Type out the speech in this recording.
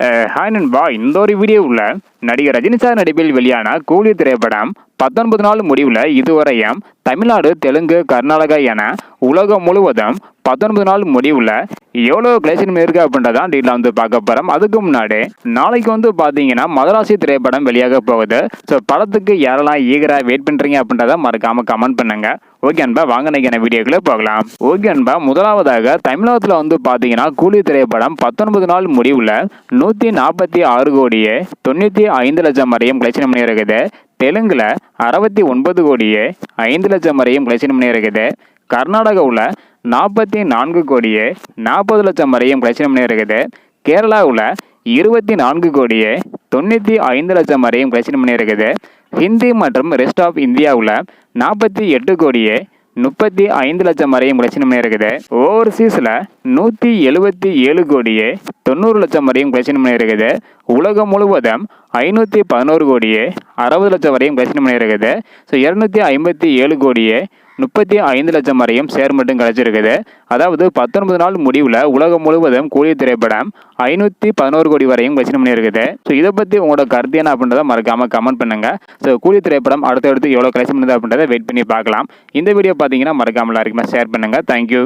Hi நண்பா இந்த ஒரு வீடியோவில் நடிகர் ரஜினி சார் நடிப்பில் வெளியான கூலி திரைப்படம் பத்தொன்பது நாள் முடிவில் இதுவரையும் தமிழ்நாடு தெலுங்கு கர்நாடகா என உலகம் முழுவதும் பத்தொன்பது நாள் முடிவில் எவ்வளோ கலெக்ஷன் இருக்குது அப்படின்றதான் டீட்டில் வந்து பார்க்க போகிறோம் அதுக்கு முன்னாடி நாளைக்கு வந்து பார்த்தீங்கன்னா மதராசி திரைப்படம் வெளியாக போகுது ஸோ படத்துக்கு யாரெல்லாம் ஈகராக வெயிட் பண்ணுறீங்க அப்படின்றத மறக்காமல் கமெண்ட் பண்ணுங்க ஓகே அன்பா வாங்க நினைக்கிற வீடியோக்குள்ளே போகலாம். ஓகே அன்பா முதலாவதாக தமிழகத்தில் வந்து பார்த்தீங்கன்னா கூலி திரைப்படம் பத்தொன்பது நாள் முடிவில் நூற்றி நாற்பத்தி ஆறு கோடியே தொண்ணூற்றி ஐந்து லட்சம் வரையும் கலெக்ஷன் பண்ணியிருக்குது. இருக்குது அறுபத்தி ஒன்பது கோடியே ஐந்து லட்சம் வரையும் கலெக்ஷன் பண்ணியிருக்குது. கர்நாடகாவில் நாற்பத்தி நான்கு கோடியே நாற்பது லட்சம் வரையும் கலெக்ஷன் பண்ணியிருக்குது. கேரளாவில் இருபத்தி நான்கு கோடியே தொண்ணூற்றி ஐந்து லட்சம் வரையும் கலெக்ஷன் பண்ணியிருக்குது. ஹிந்தி மற்றும் ரெஸ்ட் ஆஃப் இந்தியாவில் நாற்பத்தி எட்டு கோடியே முப்பத்தி ஐந்து லட்சம் வரையும் கலெக்ஷன் இருக்குது. ஓவர்சீஸில் நூற்றி எழுபத்தி ஏழு கோடியே தொண்ணூறு லட்சம் வரையும் கலெக்ஷன் பண்ணி இருக்குது. உலகம் முழுவதும் ஐநூற்றி பதினோரு கோடியே அறுபது லட்சம் வரையும் கலெக்ஷன் பண்ணி இருக்குது. ஸோ இரநூத்தி ஐம்பத்தி ஏழு கோடியே முப்பத்தி ஐந்து லட்சம் வரையும் ஷேர் மட்டும் கிடைச்சிருக்குது. அதாவது பத்தொன்பது நாள் முடிவில் உலகம் முழுவதும் கூலி திரைப்படம் ஐநூற்றி பதினோரு கோடி வரையும் கலெக்ஷன் பண்ணியிருக்குது. ஸோ இதை பற்றி உங்களோட கருத்து என்ன அப்படின்றத மறக்காமல் கமெண்ட் பண்ணுங்கள் ஸோ கூலி திரைப்படம் அடுத்தடுத்து எவ்வளோ கலெக்ஷன் பண்ணுது அப்படின்றத வெயிட் பண்ணி பார்க்கலாம். இந்த வீடியோ பார்த்தீங்கன்னா மறக்காமல் எல்லாருக்குமே ஷேர் பண்ணுங்கள் தேங்க்யூ